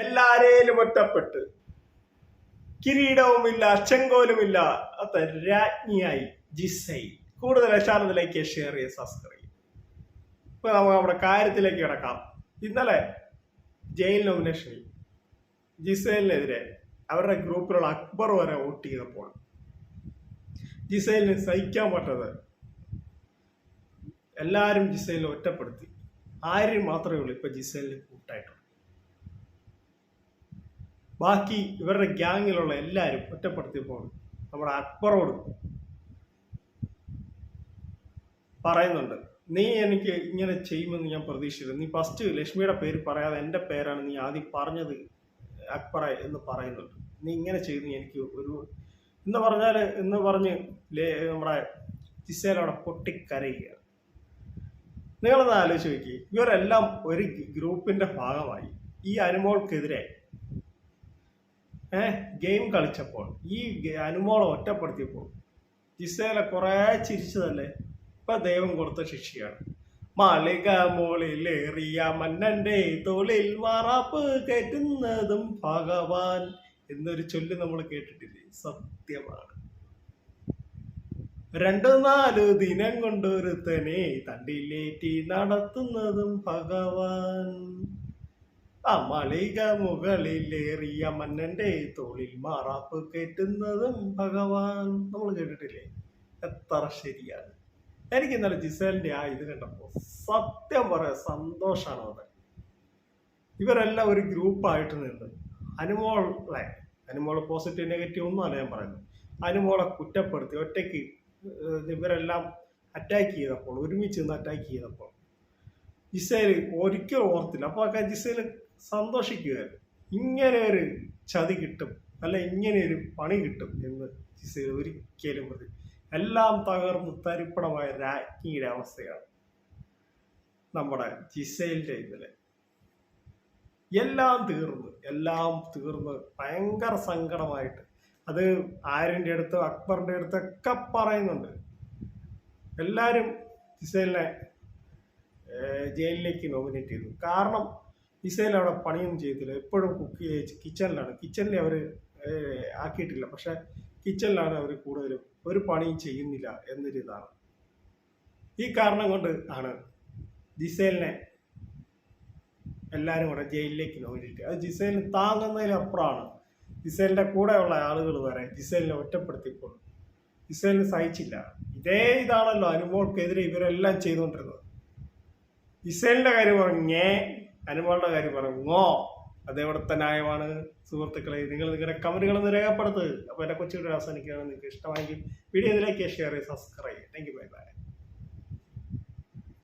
എല്ലാരേലും ഒറ്റപ്പെട്ട്. കിരീടവുമില്ല ചെങ്കോലുമില്ല അത്ത രാജ്ഞിയായി ജിസൈ. കൂടുതൽ ചാനലിലേക്ക് ഷെയർ ചെയ്ത് സബ്സ്ക്രൈബ് ഇപ്പൊ നമുക്ക് നമ്മുടെ കാര്യത്തിലേക്ക് കിടക്കാം. ഇന്നലെ ജയിൽ നോമിനേഷനിൽ ജിസൈലിനെതിരെ അവരുടെ ഗ്രൂപ്പിലുള്ള അക്ബർ വരെ വോട്ട് ചെയ്തപ്പോൾ ജിസൈലിന് സഹിക്കാൻ പറ്റത് എല്ലാവരും ജിസൈലിനെ ഒറ്റപ്പെടുത്തി. ആര്യം മാത്രമേ ഉള്ളൂ ഇപ്പൊ ജിസൈലിന് കൂട്ടായിട്ടുള്ളൂ ബാക്കി ഇവരുടെ ഗ്യാങ്ങിലുള്ള എല്ലാവരും ഒറ്റപ്പെടുത്തിയപ്പോൾ നമ്മുടെ അക്ബറോട് പറയുന്നുണ്ട് നീ എനിക്ക് ഇങ്ങനെ ചെയ്യുമെന്ന് ഞാൻ പ്രതീക്ഷിച്ചില്ല. നീ ഫസ്റ്റ് ലക്ഷ്മിയുടെ പേര് പറയാതെ എന്റെ പേരാണ് നീ ആദ്യം പറഞ്ഞത് അക്ബറ എന്ന് പറയുന്നുണ്ട്. നീ ഇങ്ങനെ ചെയ്തു എനിക്ക് ഒരു എന്ന് പറഞ്ഞാൽ എന്ന് പറഞ്ഞ് നമ്മുടെ ജിസേലവിടെ പൊട്ടിക്കരയുക നിങ്ങളൊന്ന് ആലോചിച്ച് നോക്കി ഇവരെല്ലാം ഒരു ഗ്രൂപ്പിന്റെ ഭാഗമായി. ഈ അനുമോൾക്കെതിരെ ഏഹ് ഗെയിം കളിച്ചപ്പോൾ ഈ അനുമോളെ ഒറ്റപ്പെടുത്തിയപ്പോൾ ജിസേല കുറെ ചിരിച്ചതല്ലേ? ഇപ്പൊ ദൈവം കൊടുത്ത ശിക്ഷയാണ്. മാളിക മോളിലേറിയ മന്നന്റെ തൊളിൽ വാറാപ്പ് കയറ്റുന്നതും ഭഗവാൻ എന്നൊരു ചൊല്ല് നമ്മൾ കേട്ടിട്ടില്ലേ? സത്യമാണ്. രണ്ടു നാല് ദിനം കൊണ്ടൊരുത്തനെ തണ്ടിലേറ്റി നടത്തുന്നതും ഭഗവാൻ. ആ മളിക മുകളിലേറിയ മന്നന്റെ തോളിൽ മാറാപ്പ് കയറ്റുന്നതും ഭഗവാൻ. നമ്മൾ കേട്ടിട്ടില്ലേ? എത്ര ശരിയാണ്. എനിക്ക് ഇന്നലെ ജിസേലിന്റെ ആ ഇത് കണ്ടപ്പോ സത്യം പറയാ സന്തോഷമാണ് അത്. ഇവരെല്ലാം ഒരു ഗ്രൂപ്പായിട്ട് നിന്ന് അനുമോളെ അനുമോൾ പോസിറ്റീവ് നെഗറ്റീവ് ഒന്നും അല്ല ഞാൻ പറയുന്നത്. അനുമോളെ കുറ്റപ്പെടുത്തി ഒറ്റയ്ക്ക് ഇവരെല്ലാം അറ്റാക്ക് ചെയ്തപ്പോൾ ഒരുമിച്ച് നിന്ന് അറ്റാക്ക് ചെയ്തപ്പോൾ ജിസേൽ ഒരിക്കലും ഓർത്തില്ല. അപ്പോൾ ഒക്കെ ജിസേൽ സന്തോഷിക്കുകയായിരുന്നു ഇങ്ങനെ ഒരു ചതി കിട്ടും അല്ല ഇങ്ങനെ ഒരു പണി കിട്ടും എന്ന് ജിസയിൽ ഒരിക്കലും പ്രതി എല്ലാം തകർന്ന് തരിപ്പണമായ രാജ്ഞിയുടെ അവസ്ഥയാണ് നമ്മുടെ ജിസയിലിന്റെ ഇന്നലെ എല്ലാം തീർന്ന് എല്ലാം തീർന്ന് ഭയങ്കര സങ്കടമായിട്ട്. അത് ആര്യന്റെ അടുത്ത് അക്ബറിന്റെ അടുത്തൊക്കെ പറയുന്നുണ്ട്. എല്ലാരും ജിസേലിനെ ജയിലിലേക്ക് നോമിനേറ്റ് ചെയ്തു. കാരണം ജിസേൽ അവിടെ പണിയൊന്നും ചെയ്തില്ല എപ്പോഴും കുക്ക് കിച്ചണിലാണ് കിച്ചണിൽ അവർ ആക്കിയിട്ടില്ല. പക്ഷെ കിച്ചണിലാണ് അവർ കൂടുതലും ഒരു പണിയും ചെയ്യുന്നില്ല എന്നൊരിതാണ്. ഈ കാരണം കൊണ്ട് ആണ് ജിസേലിനെ എല്ലാവരും കൂടെ ജയിലിലേക്ക് നോക്കിയിട്ട്. അത് ജിസേലിന് താങ്ങുന്നതിലപ്പുറമാണ് ജിസേലിന്റെ കൂടെയുള്ള ആളുകൾ വരെ ജിസേലിനെ ഒറ്റപ്പെടുത്തിയപ്പോൾ ജിസേലിന് സഹിച്ചില്ല. ഇതേ ഇതാണല്ലോ അനുമോൾക്കെതിരെ ഇവരെല്ലാം ചെയ്തുകൊണ്ടിരുന്നത്. ജിസേലിന്റെ കാര്യം പറഞ്ഞേ അനുമോളുടെ കാര്യം പറഞ്ഞോ അതെവിടുത്തെ ന്യായമാണ് സുഹൃത്തുക്കളെ നിങ്ങൾ നിങ്ങളുടെ കമന്റുകളൊന്ന് രേഖപ്പെടുത്തുക അപ്പോൾ എന്റെ കൊച്ചുകൂടെ അവസാനിക്കുകയാണ്. നിങ്ങൾക്ക് ഇഷ്ടമായെങ്കിൽ വീഡിയോ ഇതിലേക്ക് ഷെയർ ചെയ്യുക സബ്സ്ക്രൈബ് ചെയ്യുക താങ്ക് യു ബൈ ബൈ